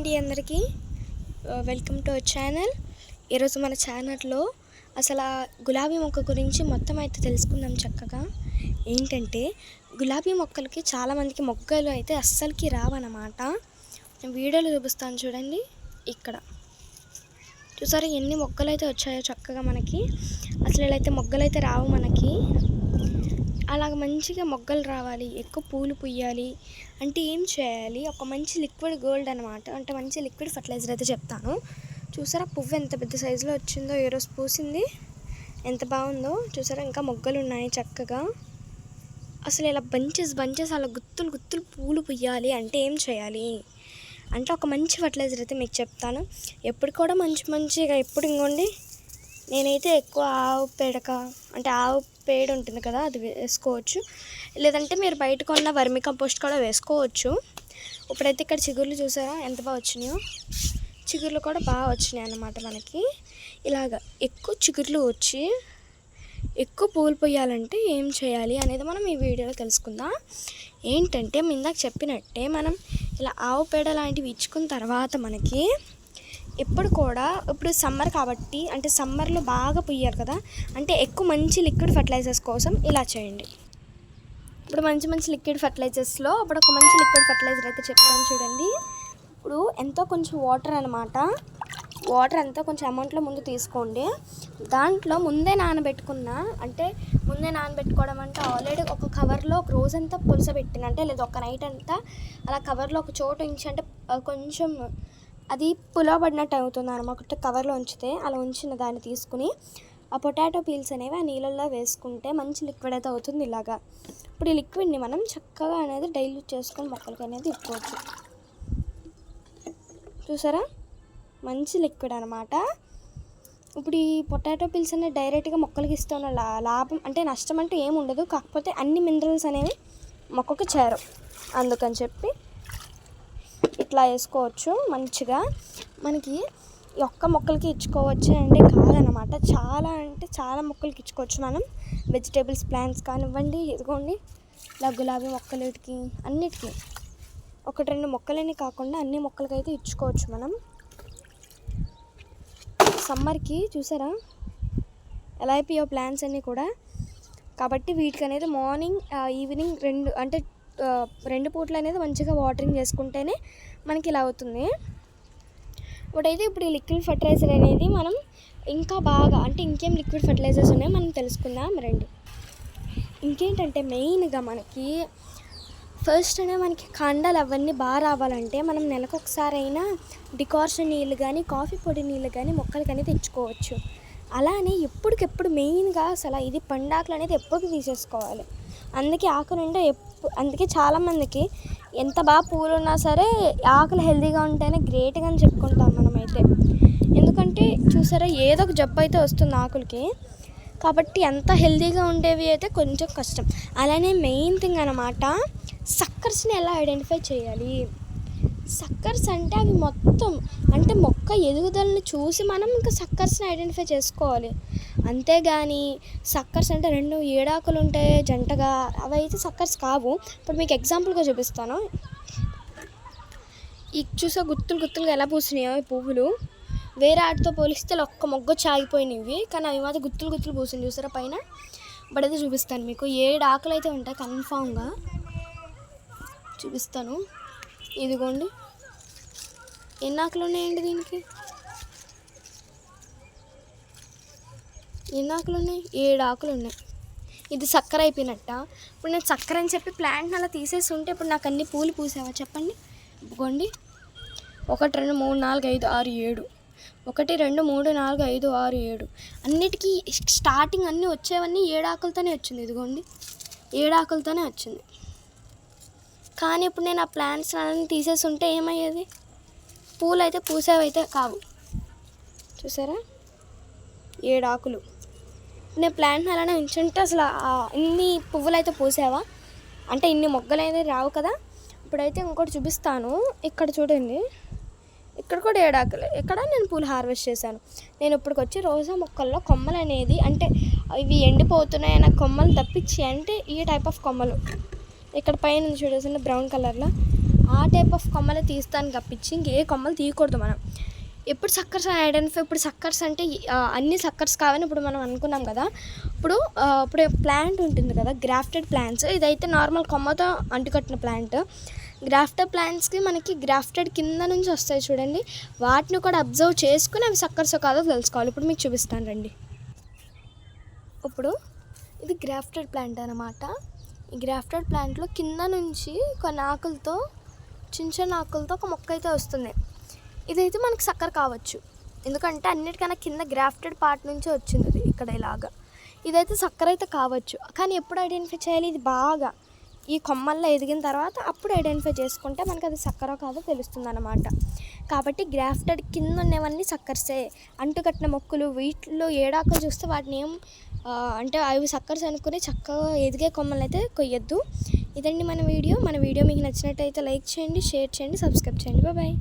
అండి అందరికీ. Welcome to our channel. ఈరోజు మన ఛానల్లో అసలు ఆ గులాబీ మొక్క గురించి మొత్తం అయితే తెలుసుకుందాం చక్కగా. ఏంటంటే గులాబీ మొక్కలకి చాలామందికి మొగ్గలు అయితే అస్సలకి రావన్నమాట. నేను వీడియోలో చూపిస్తాను చూడండి. ఇక్కడ. చూసారా ఎన్ని మొగ్గలు అయితే వచ్చాయో చక్కగా మనకి. అసలు ఇలా అయితే మొగ్గలు అయితే రావు మనకి. అలాగ మంచిగా మొగ్గలు రావాలి ఎక్కువ పూలు పుయ్యాలి అంటే ఏం చేయాలి? ఒక మంచి లిక్విడ్ గోల్డ్ అనమాట అంటే మంచి లిక్విడ్ ఫర్టిలైజర్ అయితే చెప్తాను. చూసారా? పువ్వు ఎంత పెద్ద సైజులో వచ్చిందో ఏ రోజు పూసింది? ఎంత బాగుందో? చూసారా? ఇంకా మొగ్గలు ఉన్నాయి చక్కగా. అసలు ఇలా బంచెస్ బంచెస్ అలా గుత్తులు గుత్తులు పూలు పుయ్యాలి అంటే ఏం చేయాలి? అంటే ఒక మంచి ఫర్టిలైజర్ అయితే మీకు చెప్తాను. ఎప్పుడు కూడా మంచి మంచిగా ఎప్పుడు ఇంకోండి నేనైతే ఎక్కువ ఆవు పేడక అంటే ఆవు పేడ ఉంటుంది కదా అది వేసుకోవచ్చు. లేదంటే మీరు బయట కొన్న వర్మి కంపోస్ట్ కూడా వేసుకోవచ్చు. ఇప్పుడైతే ఇక్కడ చిగుర్లు చూసారా? ఎంత బాగా వచ్చినాయో. చిగుర్లు కూడా బాగా వచ్చినాయి అన్నమాట మనకి. ఇలాగ ఎక్కువ చిగుర్లు వచ్చి ఎక్కువ పూలు పోయాలంటే ఏం చేయాలి అనేది మనం ఈ వీడియోలో తెలుసుకుందాం. ఏంటంటే మీ ఇందాక చెప్పినట్టే మనం ఇలా ఆవు పేడ లాంటివి ఇచ్చుకున్న తర్వాత మనకి ఇప్పుడు కూడా ఇప్పుడు సమ్మర్ కాబట్టి అంటే సమ్మర్లో బాగా పుయ్యాలి కదా అంటే ఎక్కువ మంచి లిక్విడ్ ఫర్టిలైజర్స్ కోసం ఇలా చేయండి. ఇప్పుడు మంచి మంచి లిక్విడ్ ఫర్టిలైజర్స్లో ఇప్పుడు ఒక మంచి లిక్విడ్ ఫర్టిలైజర్ అయితే చెప్తాను చూడండి. ఇప్పుడు ఎంతో కొంచెం వాటర్ అనమాట వాటర్ అంతా కొంచెం అమౌంట్లో ముందు తీసుకోండి. దాంట్లో ముందే నానబెట్టుకున్న అంటే ముందే నానబెట్టుకోవడం అంటే ఆల్రెడీ ఒక కవర్లో ఒక రోజంతా పులసబెట్టిన అంటే లేదా ఒక నైట్ అంతా అలా కవర్లో ఒక చోటు ఉంచి అంటే కొంచెం అది పులవబడినట్టు అవుతుంది అనమాట. కవర్లో ఉంచితే అలా ఉంచిన దాన్ని తీసుకుని ఆ పొటాటో పీల్స్ అనేవి ఆ నీళ్ళల్లో వేసుకుంటే మంచి లిక్విడ్ అయితే అవుతుంది ఇలాగా. ఇప్పుడు ఈ లిక్విడ్ని మనం చక్కగా అనేది డైల్యూట్ చేసుకొని మొక్కలకి అనేది ఇప్పుకోవచ్చు చూసారా? మంచి లిక్విడ్ అనమాట. ఇప్పుడు ఈ పొటాటో పీల్స్ అనేది డైరెక్ట్గా మొక్కలకి ఇస్తున్న లా లాభం అంటే నష్టం అంటూ ఏమి ఉండదు. కాకపోతే అన్ని మినరల్స్ అనేవి మొక్కకు చేరవు అందుకని చెప్పి ఇట్లా వేసుకోవచ్చు మంచిగా. మనకి ఒక్క మొక్కలకి ఇచ్చుకోవచ్చు అంటే కాదనమాట. చాలా అంటే చాలా మొక్కలకి ఇచ్చుకోవచ్చు మనం. వెజిటేబుల్స్ ప్లాంట్స్ కానివ్వండి ఇదిగోండి. ఇలా గులాబీ మొక్కలకి అన్నిటికీ. ఒకటి రెండు మొక్కలని కాకుండా అన్ని మొక్కలకైతే ఇచ్చుకోవచ్చు మనం. సమ్మర్కి చూసారా? ఎలా అయిపోయో ప్లాంట్స్ అన్నీ కూడా. కాబట్టి వీటికి అనేది మార్నింగ్ ఈవినింగ్ రెండు అంటే రెండు పూటలు అనేది మంచిగా వాటరింగ్ చేసుకుంటేనే మనకి ఇలా అవుతుంది. ఇప్పుడైతే ఇప్పుడు ఈ లిక్విడ్ ఫర్టిలైజర్ అనేది మనం ఇంకా బాగా అంటే ఇంకేం లిక్విడ్ ఫర్టిలైజర్స్ ఉన్నాయో మనం తెలుసుకుందాం రండి. ఇంకేంటంటే మెయిన్గా మనకి ఫస్ట్ అనే మనకి కండలు అవన్నీ బాగా రావాలంటే మనం నెలకు ఒకసారి అయినా డికార్షన్ నీళ్ళు కానీ కాఫీ పొడి నీళ్ళు కానీ మొక్కలకి అనేది తెచ్చుకోవచ్చు. అలానే ఎప్పటికెప్పుడు మెయిన్గా అసలు ఇది పండాకులు అనేది ఎప్పటికి తీసేసుకోవాలి. అందుకే ఆకు నిండా అందుకే చాలామందికి ఎంత బాగా పూలు ఉన్నా సరే ఆకులు హెల్దీగా ఉంటేనే గ్రేట్గా అని చెప్పుకుంటాం మనమైతే. ఎందుకంటే చూసారా ఏదో ఒక జబ్బు అయితే వస్తుంది ఆకులకి. కాబట్టి ఎంత హెల్దీగా ఉండేవి అయితే కొంచెం కష్టం. అలానే మెయిన్ థింగ్ అనమాట సక్కర్స్ని ఎలా ఐడెంటిఫై చేయాలి? సక్కర్స్ అంటే అవి మొత్తం అంటే మొక్క ఎదుగుదలని చూసి మనం ఇంకా సక్కర్స్ని ఐడెంటిఫై చేసుకోవాలి. అంతేగాని సక్కర్స్ అంటే రెండు ఏడాకులు ఉంటాయి జంటగా అవి అయితే సక్కర్స్ కావు. ఇప్పుడు మీకు ఎగ్జాంపుల్గా చూపిస్తాను. ఈ చూసా గుత్తులు గుత్తులుగా ఎలా పూసినాయో ఈ పువ్వులు. వేరే ఆటితో పోలిస్తే ఒక్క మొగ్గ చాగిపోయినవి కానీ అవి మాత్రం గుత్తులు గుత్తులు పూసింది చూసారా పైన? బట్ అయితే చూపిస్తాను మీకు. ఏడు ఆకులు అయితే ఉంటాయి కన్ఫామ్గా చూపిస్తాను. ఇదిగోండి. ఎన్ని ఆకులు ఉన్నాయండి దీనికి? ఎన్ని ఆకులు ఉన్నాయి ఏడు ఆకులు ఉన్నాయి ఇది చక్కెర అయిపోయినట్ట? ఇప్పుడు నేను చక్కెర అని చెప్పి ప్లాంట్ని అలా తీసేసి ఉంటే ఇప్పుడు నాకు అన్ని పూలు పూసావా చెప్పండి? ఇదిగోండి. ఒకటి రెండు మూడు నాలుగు ఐదు ఆరు ఏడు. ఒకటి రెండు మూడు నాలుగు ఐదు ఆరు ఏడు. అన్నిటికీ స్టార్టింగ్ అన్నీ వచ్చేవన్నీ ఏడు ఆకులతోనే వచ్చింది. ఇదిగోండి. ఏడాకులతోనే వచ్చింది. కానీ ఇప్పుడు నేను ఆ ప్లాంట్స్ అన్నీ తీసేసి ఉంటే ఏమయ్యేది? పూలు అయితే పూసేవైతే కావు. చూసారా? ఏడు ఆకులు. నేను ప్లాంట్ అలానే ఉంచుంటే అసలు ఇన్ని పువ్వులు అయితే పూసావా? అంటే ఇన్ని మొగ్గలు అయితే రావు కదా? ఇప్పుడైతే ఇంకోటి చూపిస్తాను. ఇక్కడ చూడండి. ఇక్కడ కూడా ఏడాకులు ఇక్కడ నేను పూలు హార్వెస్ట్ చేశాను? నేను ఇప్పటికి వచ్చి రోజా మొక్కల్లో కొమ్మలు అనేది అంటే ఇవి ఎండిపోతున్నాయి అన్న కొమ్మలు తప్పించి అంటే ఈ టైప్ ఆఫ్ కొమ్మలు. ఇక్కడ పైన చూడేసిన బ్రౌన్ కలర్లో ఆ టైప్ ఆఫ్ కొమ్మలే తీస్తాను తప్పించి ఇంకే కొమ్మలు తీయకూడదు మనం. ఎప్పుడు సక్కర్స్ ఐడెంటిఫై ఇప్పుడు సక్కర్స్ అంటే అన్ని సక్కర్స్ కావని ఇప్పుడు మనం అనుకున్నాం కదా. ఇప్పుడు ఇప్పుడు ప్లాంట్ ఉంటుంది కదా గ్రాఫ్టెడ్ ప్లాంట్స్ ఇదైతే నార్మల్ కొమ్మతో అంటుకట్టిన ప్లాంట్ గ్రాఫ్టెడ్ ప్లాంట్స్కి మనకి గ్రాఫ్టెడ్ కింద నుంచి వస్తాయి చూడండి. వాటిని కూడా అబ్జర్వ్ చేసుకుని అవి సక్కర్స్ కాదో తెలుసుకోవాలి. ఇప్పుడు మీకు చూపిస్తాను రండి. ఇప్పుడు ఇది గ్రాఫ్టెడ్ ప్లాంట్ అనమాట ఈ గ్రాఫ్టెడ్ ప్లాంట్లో కింద నుంచి కొన్ని ఆకులతో చిన్న చిన్న ఆకులతో ఒక మొక్క అయితే వస్తుంది. ఇదైతే మనకు చక్కెర కావచ్చు. ఎందుకంటే అన్నిటికన్నా కింద గ్రాఫ్టెడ్ పార్ట్ నుంచి వచ్చింది అది ఇక్కడ ఇలాగా. ఇదైతే చక్కెర అయితే కావచ్చు. కానీ ఎప్పుడు ఐడెంటిఫై చేయాలి? ఇది బాగా. ఈ కొమ్మల్లో ఎదిగిన తర్వాత అప్పుడు ఐడెంటిఫై చేసుకుంటే మనకి అది చక్కెర కాదో తెలుస్తుంది అనమాట కాబట్టి గ్రాఫ్టెడ్ కింద ఉన్నవన్నీ చక్కర్సే అంటుకట్టిన మొక్కలు వీటిలో ఏడాకులు చూస్తే వాటిని ఏం అంటే అవి చక్కర్స్ అనుకుని చక్కగా ఎదిగే కొమ్మలు అయితే కొయ్యొద్దు. ఇదండి మన వీడియో. మన వీడియో మీకు నచ్చినట్టయితే లైక్ చేయండి షేర్ చేయండి సబ్స్క్రైబ్ చేయండి. బాయ్.